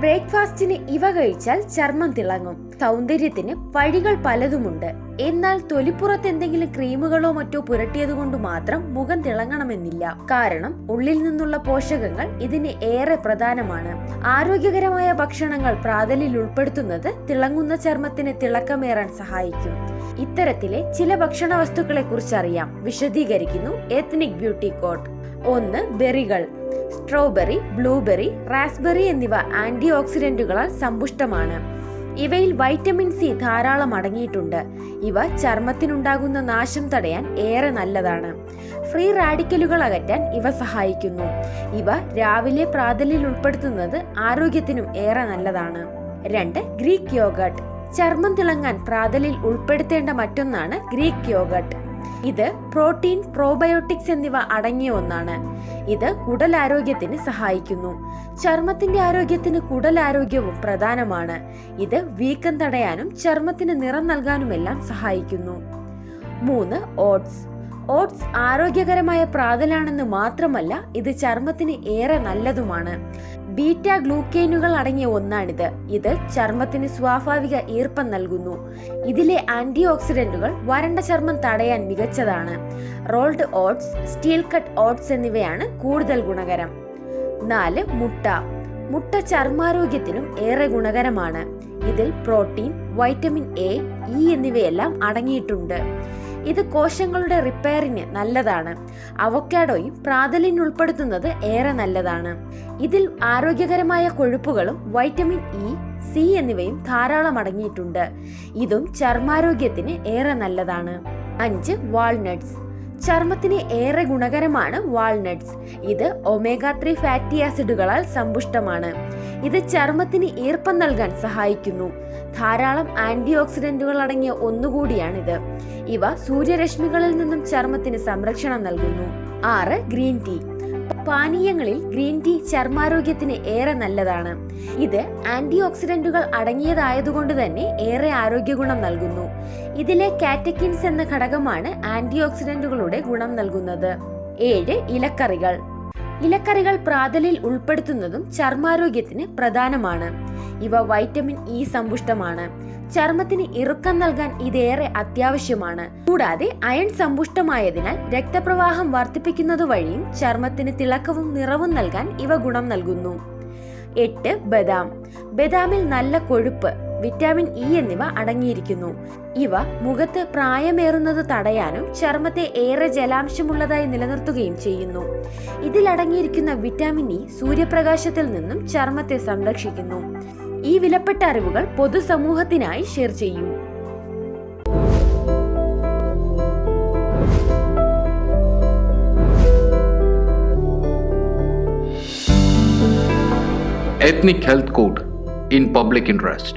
ബ്രേക്ക്ഫാസ്റ്റിന് ഇവ കഴിച്ചാൽ ചർമ്മം തിളങ്ങും. സൗന്ദര്യത്തിന് വഴികൾ പലതുമുണ്ട്. എന്നാൽ തൊലിപ്പുറത്ത് എന്തെങ്കിലും ക്രീമുകളോ മറ്റോ പുരട്ടിയത് കൊണ്ട് മാത്രം മുഖം തിളങ്ങണമെന്നില്ല. കാരണം ഉള്ളിൽ നിന്നുള്ള പോഷകങ്ങൾ ഇതിന് ഏറെ പ്രധാനമാണ്. ആരോഗ്യകരമായ ഭക്ഷണങ്ങൾ പ്രാതലിൽ ഉൾപ്പെടുത്തുന്നത് തിളങ്ങുന്ന ചർമ്മത്തിന് തിളക്കമേറാൻ സഹായിക്കും. ഇത്തരത്തിലെ ചില ഭക്ഷണ വസ്തുക്കളെ കുറിച്ചറിയാം വിശദീകരിക്കുന്നു എത്നിക് ബ്യൂട്ടി കോട്ട് ഒന്ന് ബെറികൾ. സ്ട്രോബെറി ബ്ലൂബെറി റാസ്ബെറി എന്നിവ ആന്റി ഓക്സിഡന്റുകളാൽ സമ്പുഷ്ടമാണ്. ഇവയിൽ വൈറ്റമിൻ സി ധാരാളം അടങ്ങിയിട്ടുണ്ട്. ഇവ ചർമ്മത്തിനുണ്ടാകുന്ന നാശം തടയാൻ ഏറെ നല്ലതാണ്. ഫ്രീ റാഡിക്കലുകൾ അകറ്റാൻ ഇവ സഹായിക്കുന്നു. ഇവ രാവിലെ പ്രാതലിൽ ഉൾപ്പെടുത്തുന്നത് ആരോഗ്യത്തിനും ഏറെ നല്ലതാണ്. രണ്ട് ഗ്രീക്ക് യോഗട്ട് ചർമ്മം തിളങ്ങാൻ പ്രാതലിൽ ഉൾപ്പെടുത്തേണ്ട മറ്റൊന്നാണ് ഗ്രീക്ക് യോഗട്ട് ഇത് പ്രോട്ടീൻ പ്രോബയോട്ടിക്സ് എന്നിവ അടങ്ങിയ ഒന്നാണ്. ഇത് കുടൽ ആരോഗ്യത്തിന് സഹായിക്കുന്നു. ചർമ്മത്തിന്റെ ആരോഗ്യത്തിന് കുടൽ ആരോഗ്യവും പ്രധാനമാണ്. ഇത് വീക്കം തടയാനും ചർമ്മത്തിന് നിറം നൽകാനുമെല്ലാം സഹായിക്കുന്നു. മൂന്ന് ഓട്സ്. ഓട്സ് ആരോഗ്യകരമായ പ്രാതലാണെന്ന് മാത്രമല്ല ഇത് ചർമ്മത്തിന് ഏറെ നല്ലതുമാണ്. ബീറ്റ ഗ്ലൂക്കേനുകൾ അടങ്ങിയ ഒന്നാണിത്. ഇത് ചർമ്മത്തിന് സ്വാഭാവിക ഈർപ്പം നൽകുന്നു. ഇതിലെ ആന്റി ഓക്സിഡന്റുകൾ വരണ്ട ചർമ്മം തടയാൻ മികച്ചതാണ്. Rolled oats steel cut oats എന്നിവയാണ് കൂടുതൽ ഗുണകരം. നാല് മുട്ട. മുട്ട ചർമാരോഗ്യത്തിനും ഏറെ ഗുണകരമാണ്. ഇതിൽ പ്രോട്ടീൻ വൈറ്റമിൻ എ ഇ എന്നിവയെല്ലാം അടങ്ങിയിട്ടുണ്ട്. ഇത് കോശങ്ങളുടെ റിപ്പയറിന് നല്ലതാണ്. അവക്കാഡോയും പ്രാതലിൻ ഉൾപ്പെടുത്തുന്നത് ഏറെ നല്ലതാണ്. ഇതിൽ ആരോഗ്യകരമായ കൊഴുപ്പുകളും വൈറ്റമിൻ ഇ സി എന്നിവയും ധാരാളം അടങ്ങിയിട്ടുണ്ട്. ഇതും ചർമാരോഗ്യത്തിന് ഏറെ നല്ലതാണ്. അഞ്ച് വാൾനട്ട്സ്. ചർമ്മത്തിന് ഏറെ ഗുണകരമാണ് വാൾനട്ട്സ്. ഇത് ഒമേഗ ത്രീ ഫാറ്റി ആസിഡുകളാൽ സമ്പുഷ്ടമാണ്. ഇത് ചർമ്മത്തിന് ഈർപ്പം നൽകാൻ സഹായിക്കുന്നു. ധാരാളം ആന്റി ഓക്സിഡന്റുകൾ അടങ്ങിയ ഒന്നുകൂടിയാണിത്. ഇവ സൂര്യരശ്മികളിൽ നിന്നും ചർമ്മത്തിന് സംരക്ഷണം നൽകുന്നു. ആറ് ഗ്രീൻ ടീ. പാനീയങ്ങളിൽ ഗ്രീൻ ടീ ചർമാരോഗ്യത്തിന് ഏറെ നല്ലതാണ്. ഇത് ആന്റി ഓക്സിഡന്റുകൾ അടങ്ങിയതായതുകൊണ്ട് തന്നെ ഏറെ ആരോഗ്യ ഗുണം നൽകുന്നു. ഇതിലെ കാറ്റക്കിൻസ് എന്ന ഘടകമാണ് ആന്റി ഓക്സിഡന്റുകളുടെ ഗുണം നൽകുന്നത്. ഏഴ് ഇലക്കറികൾ. ഇലക്കറികൾ പ്രാതലിൽ ഉൾപ്പെടുത്തുന്നതും ചർമാരോഗ്യത്തിന് പ്രധാനമാണ്. ഇവ വൈറ്റമിൻ ഇ സമ്പുഷ്ടമാണ്. ചർമ്മത്തിന് ഇറുക്കം നൽകാൻ ഇതേറെ അത്യാവശ്യമാണ്. കൂടാതെ അയൺ സമ്പുഷ്ടമായതിനാൽ രക്തപ്രവാഹം വർദ്ധിപ്പിക്കുന്നത് വഴിയും ചർമ്മത്തിന് തിളക്കവും നിറവും നൽകാൻ ഇവ ഗുണം നൽകുന്നു. എട്ട് ബദാം. ബദാമിൽ നല്ല കൊഴുപ്പ് വിറ്റാമിൻ ഇ എന്നിവ അടങ്ങിയിരിക്കുന്നു. ഇവ മുഖത്ത് പ്രായമേറുന്നത് തടയാനും ചർമ്മത്തെ ഏറെ ജലാംശമുള്ളതായി നിലനിർത്തുകയും ചെയ്യുന്നു. ഇതിലടങ്ങിയിരിക്കുന്ന വിറ്റാമിൻ ഇ സൂര്യപ്രകാശത്തിൽ നിന്നും ചർമ്മത്തെ സംരക്ഷിക്കുന്നു. ഈ വിലപ്പെട്ട അറിവുകൾ പൊതുസമൂഹത്തിനായി ഷെയർ ചെയ്യൂ Ethnic Health Code in Public Interest.